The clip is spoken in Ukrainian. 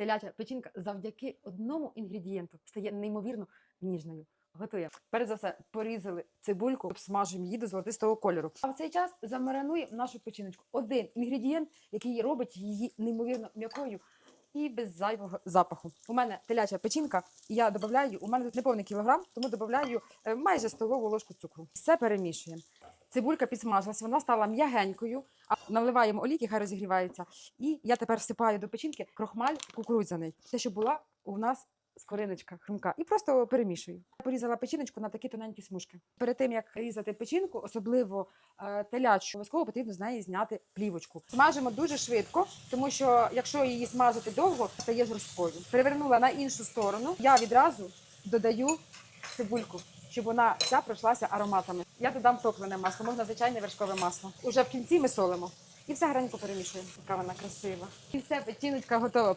теляча печінка завдяки одному інгредієнту стає неймовірно ніжною. Готуємо. Перш за все, порізали цибульку, обсмажимо її до золотистого кольору. А в цей час замаринуємо нашу печіночку. Один інгредієнт, який робить її неймовірно м'якою і без зайвого запаху. У мене теляча печінка, і я додаю, у мене тут неповний кілограм, тому додаю е, майже столову ложку цукру. Все перемішуємо. Цибулька підсмажилась, вона стала м'ягенькою. А наливаємо олійки, хай розігрівається. І я тепер всипаю до печінки крохмаль кукурудзяний. Те, що була у нас скориночка хрумка. І просто перемішую. Я Порізала печіночку на такі тоненькі смужки. Перед тим як різати печінку, особливо е, телячу, обов'язково потрібно з неї зняти плівочку. Смажимо дуже швидко, тому що якщо її смажити довго, стає жорсткою. Перевернула на іншу сторону. Я відразу додаю цибульку, щоб вона вся пройшлася ароматами. Я додам топлене масло, можна звичайне вершкове масло. Уже в кінці ми солимо. І все гарненько перемішуємо. Яка вона красива. І все, печіночка готова.